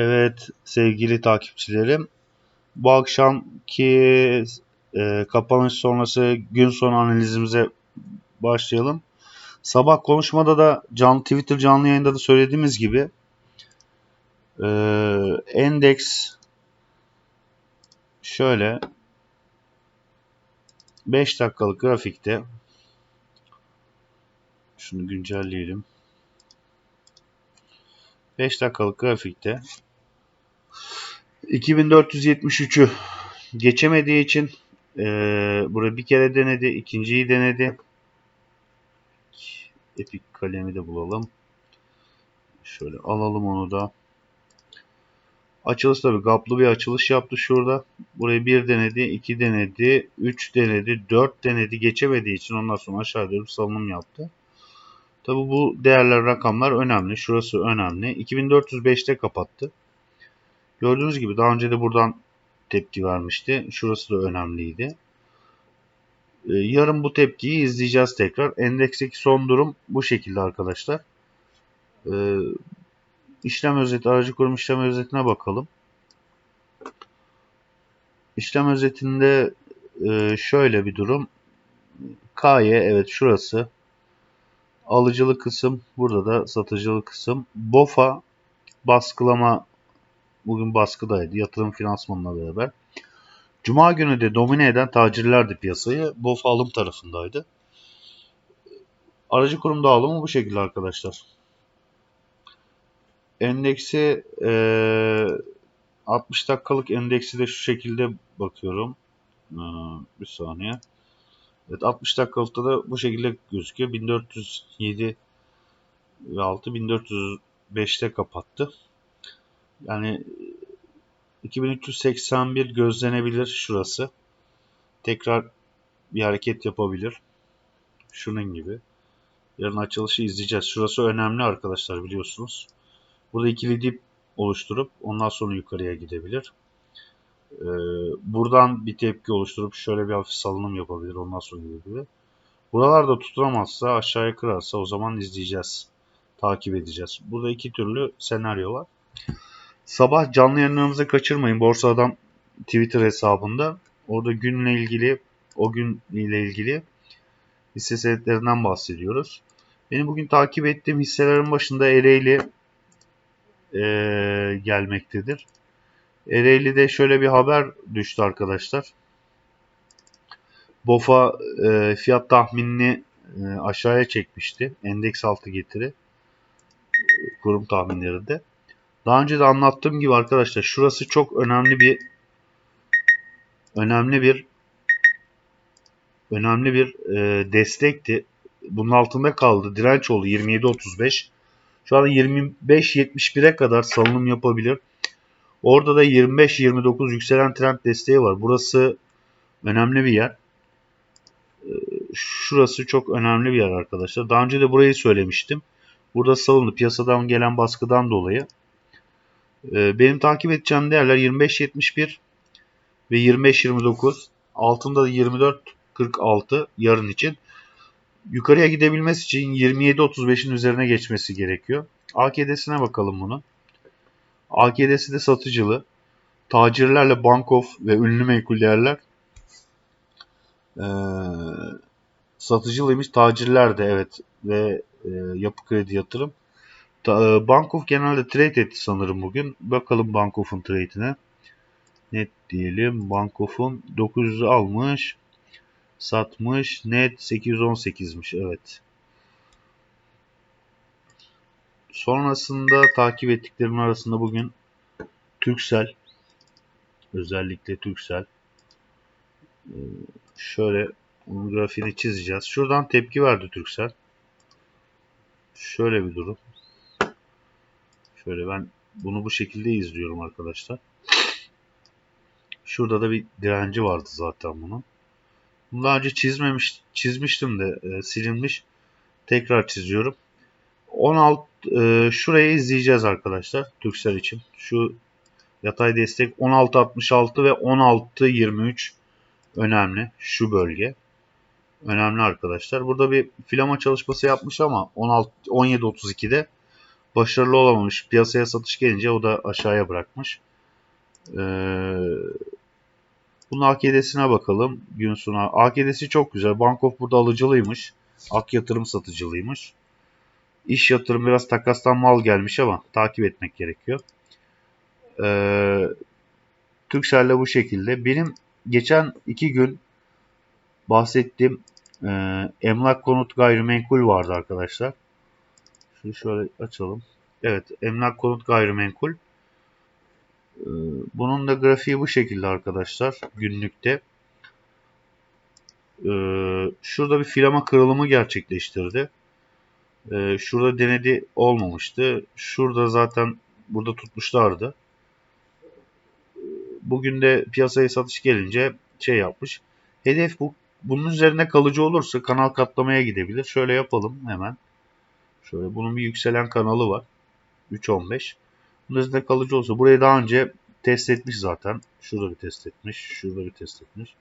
Evet sevgili takipçilerim. Bu akşamki e, kapanış sonrası gün sonu analizimize başlayalım. Sabah konuşmada da canlı Twitter canlı yayında da söylediğimiz gibi e, endeks şöyle 5 dakikalık grafikte şunu güncelleyelim. 5 dakikalık grafikte 2473'ü geçemediği için e, burayı bir kere denedi. ikinciyi denedi. Epic kalemi de bulalım. Şöyle alalım onu da. Açılış tabi gaplı bir açılış yaptı şurada. Burayı bir denedi, iki denedi, üç denedi, dört denedi. Geçemediği için ondan sonra aşağı doğru salınım yaptı. Tabi bu değerler rakamlar önemli. Şurası önemli. 2405'te kapattı. Gördüğünüz gibi daha önce de buradan tepki vermişti. Şurası da önemliydi. Ee, yarın bu tepkiyi izleyeceğiz tekrar. Endeksteki son durum bu şekilde arkadaşlar. Ee, işlem özeti, aracı kurum işlem özetine bakalım. İşlem özetinde e, şöyle bir durum. K'ye evet şurası alıcılı kısım. Burada da satıcılı kısım. BOFA baskılama bugün baskıdaydı. Yatırım finansmanına beraber. Cuma günü de domine eden tacirlerdi piyasayı. BOFA alım tarafındaydı. Aracı kurum dağılımı bu şekilde arkadaşlar. Endeksi e, 60 dakikalık endeksi de şu şekilde bakıyorum. E, bir saniye. Evet 60 dakikalıkta da bu şekilde gözüküyor. 1407 ve 6 1405'te kapattı. Yani 2381 gözlenebilir şurası. Tekrar bir hareket yapabilir. Şunun gibi. Yarın açılışı izleyeceğiz. Şurası önemli arkadaşlar biliyorsunuz. Burada ikili dip oluşturup ondan sonra yukarıya gidebilir. Ee, buradan bir tepki oluşturup şöyle bir hafif salınım yapabilir. Ondan sonra gidebilir. Buralarda tutulamazsa aşağıya kırarsa o zaman izleyeceğiz. Takip edeceğiz. Burada iki türlü senaryo var. Sabah canlı yayınlarımızı kaçırmayın. Borsa Adam Twitter hesabında. Orada günle ilgili, o gün ile ilgili hisse senetlerinden bahsediyoruz. Benim bugün takip ettiğim hisselerin başında Ereğli e, gelmektedir. Ereğli'de şöyle bir haber düştü arkadaşlar. BOFA e, fiyat tahminini e, aşağıya çekmişti. Endeks altı getiri. Kurum tahminlerinde. Daha önce de anlattığım gibi arkadaşlar şurası çok önemli bir önemli bir önemli bir e, destekti. Bunun altında kaldı. Direnç oldu 27.35. Şu anda 25.71'e kadar salınım yapabilir. Orada da 25-29 yükselen trend desteği var. Burası önemli bir yer. E, şurası çok önemli bir yer arkadaşlar. Daha önce de burayı söylemiştim. Burada salındı. Piyasadan gelen baskıdan dolayı ee, benim takip edeceğim değerler 25.71 ve 25.29. Altında da 24.46 yarın için. Yukarıya gidebilmesi için 27.35'in üzerine geçmesi gerekiyor. AKD'sine bakalım bunu. AKD'si de satıcılı. Tacirlerle Bankof ve ünlü menkul değerler ee, satıcılıymış. Tacirler de evet ve e, yapı kredi yatırım. E, Bankov genelde trade etti sanırım bugün. Bakalım Bankov'un trade'ine. Net diyelim. Bankov'un 900'ü almış. Satmış. Net 818'miş. Evet. Sonrasında takip ettiklerim arasında bugün Türksel özellikle Türksel e, şöyle grafiğini çizeceğiz. Şuradan tepki verdi Türksel. Şöyle bir durum. Şöyle ben bunu bu şekilde izliyorum arkadaşlar. Şurada da bir direnci vardı zaten bunun. Bunu daha önce çizmemiş, çizmiştim de e, silinmiş. Tekrar çiziyorum. 16 e, şurayı izleyeceğiz arkadaşlar Türksel için. Şu yatay destek 16.66 ve 16.23 önemli. Şu bölge. Önemli arkadaşlar. Burada bir filama çalışması yapmış ama 16 17.32'de başarılı olamamış. Piyasaya satış gelince o da aşağıya bırakmış. Ee, bunun AKD'sine bakalım. Gün sonu. AKD'si çok güzel. Bankof burada alıcılıymış. Ak yatırım satıcılıymış. İş yatırım biraz takastan mal gelmiş ama takip etmek gerekiyor. Ee, Turkcell'de bu şekilde. Benim geçen iki gün bahsettiğim e, emlak konut gayrimenkul vardı arkadaşlar. Şunu şöyle açalım. Evet emlak konut gayrimenkul. Ee, bunun da grafiği bu şekilde arkadaşlar günlükte. Ee, şurada bir filama kırılımı gerçekleştirdi. Ee, şurada denedi olmamıştı. Şurada zaten burada tutmuşlardı. Bugün de piyasaya satış gelince şey yapmış. Hedef bu. Bunun üzerine kalıcı olursa kanal katlamaya gidebilir. Şöyle yapalım hemen. Şöyle bunun bir yükselen kanalı var. 3.15. Bunun üzerinde kalıcı olsa burayı daha önce test etmiş zaten. Şurada bir test etmiş. Şurada bir test etmiş.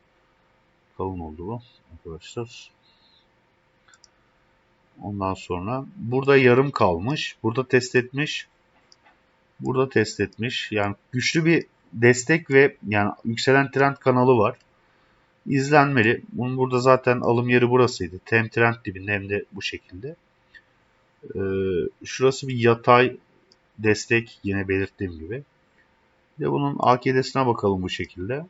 Kalın oldu bu arkadaşlar. Ondan sonra burada yarım kalmış. Burada test etmiş. Burada test etmiş. Yani güçlü bir destek ve yani yükselen trend kanalı var. İzlenmeli. Bunun burada zaten alım yeri burasıydı. Hem trend dibinde hem de bu şekilde. Ee, şurası bir yatay destek yine belirttiğim gibi. Bir de bunun AKD'sine bakalım bu şekilde.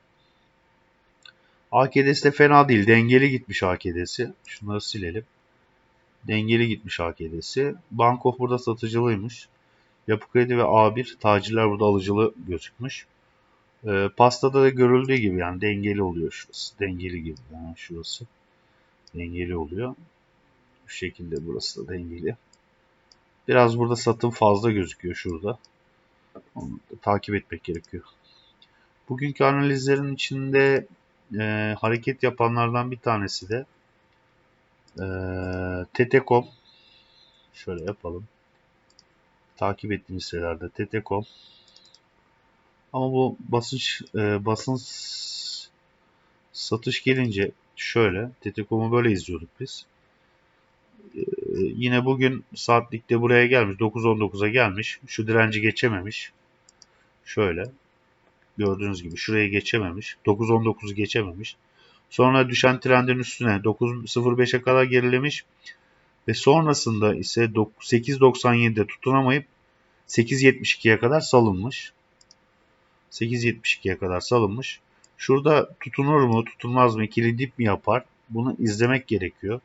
AKD'si de fena değil. Dengeli gitmiş AKD'si. Şunları silelim. Dengeli gitmiş AKD'si. Bankof burada satıcılıymış. Yapı Kredi ve A1 tacirler burada alıcılı gözükmüş. Ee, pastada da görüldüğü gibi yani dengeli oluyor şurası. Dengeli gibi yani şurası. Dengeli oluyor. Bu şekilde burası da dengeli. Biraz burada satım fazla gözüküyor şurada. Onu takip etmek gerekiyor. Bugünkü analizlerin içinde e, hareket yapanlardan bir tanesi de e, Tetekom. Şöyle yapalım. Takip ettiğimiz sitelerde Tetekom. Ama bu basınç e, basın satış gelince şöyle Tetekom'u böyle izliyorduk biz. E, yine bugün saatlikte buraya gelmiş. 9.19'a gelmiş. Şu direnci geçememiş. Şöyle. Gördüğünüz gibi şuraya geçememiş. 9.19'u geçememiş. Sonra düşen trendin üstüne 9.05'e kadar gerilemiş. Ve sonrasında ise 8.97'de tutunamayıp 8.72'ye kadar salınmış. 8.72'ye kadar salınmış. Şurada tutunur mu tutunmaz mı ikili dip mi yapar bunu izlemek gerekiyor.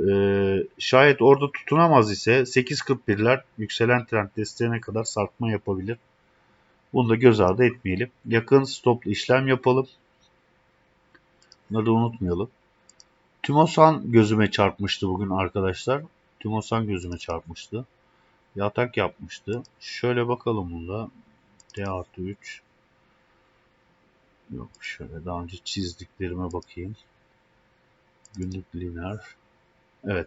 Ee, şayet orada tutunamaz ise 8.41'ler yükselen trend desteğine kadar sarkma yapabilir. Bunu da göz ardı etmeyelim. Yakın stoplu işlem yapalım. Bunları da unutmayalım. Tümosan gözüme çarpmıştı bugün arkadaşlar. Tümosan gözüme çarpmıştı. Yatak yapmıştı. Şöyle bakalım bunda. D artı 3. Yok şöyle daha önce çizdiklerime bakayım. Günlük lineer. Evet.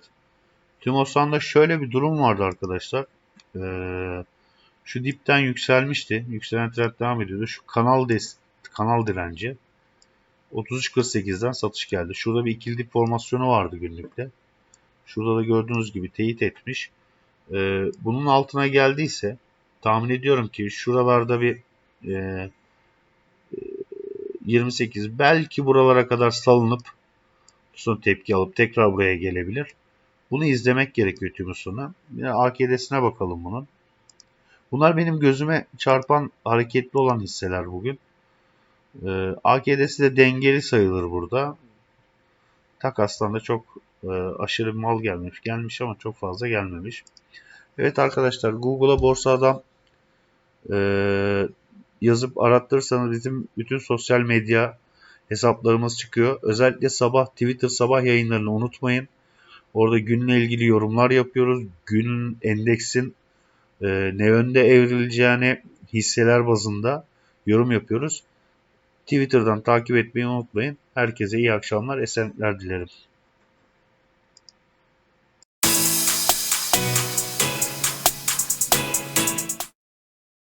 Timosan'da şöyle bir durum vardı arkadaşlar. Ee, şu dipten yükselmişti. Yükselen trend devam ediyordu. Şu kanal des kanal direnci 33.48'den satış geldi. Şurada bir ikili dip formasyonu vardı günlükte. Şurada da gördüğünüz gibi teyit etmiş. Ee, bunun altına geldiyse tahmin ediyorum ki şuralarda bir e, 28 belki buralara kadar salınıp son tepki alıp tekrar buraya gelebilir. Bunu izlemek gerekiyor tüm sonra. Yine AKD'sine bakalım bunun. Bunlar benim gözüme çarpan hareketli olan hisseler bugün. Ee, AKD'si de dengeli sayılır burada. Takastan da çok e, aşırı mal gelmiş. Gelmiş ama çok fazla gelmemiş. Evet arkadaşlar Google'a borsa adam e, yazıp arattırırsanız bizim bütün sosyal medya hesaplarımız çıkıyor. Özellikle sabah Twitter sabah yayınlarını unutmayın. Orada günle ilgili yorumlar yapıyoruz. Gün endeksin e, ne yönde evrileceğini hisseler bazında yorum yapıyoruz. Twitter'dan takip etmeyi unutmayın. Herkese iyi akşamlar, esenlikler dilerim.